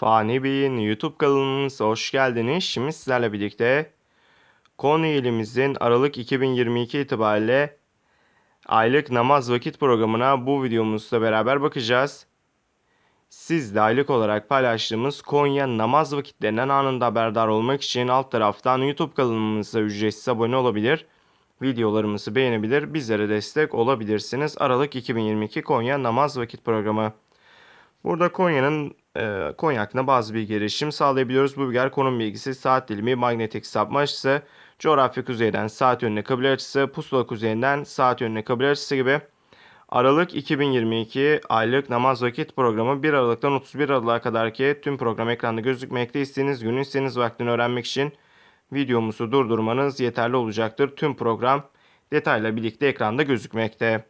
Fani Bey'in YouTube kanalımıza hoş geldiniz. Şimdi sizlerle birlikte Konya ilimizin Aralık 2022 itibariyle aylık namaz vakit programına bu videomuzda beraber bakacağız. Siz de aylık olarak paylaştığımız Konya namaz vakitlerinden anında haberdar olmak için alt taraftan YouTube kanalımıza ücretsiz abone olabilir. Videolarımızı beğenebilir, bizlere destek olabilirsiniz. Aralık 2022 Konya namaz vakit programı. Burada Konya'nın e, Konya hakkında bazı bilgi erişim sağlayabiliyoruz. Bu bilgiler konum bilgisi, saat dilimi, manyetik sapma açısı, coğrafya kuzeyden saat yönüne kıble açısı, pusula kuzeyinden saat yönüne kıble açısı gibi. Aralık 2022 aylık namaz vakit programı 1 Aralık'tan 31 Aralık'a kadar ki tüm program ekranda gözükmekte. İstediğiniz günün istediğiniz vaktini öğrenmek için videomuzu durdurmanız yeterli olacaktır. Tüm program detayla birlikte ekranda gözükmekte.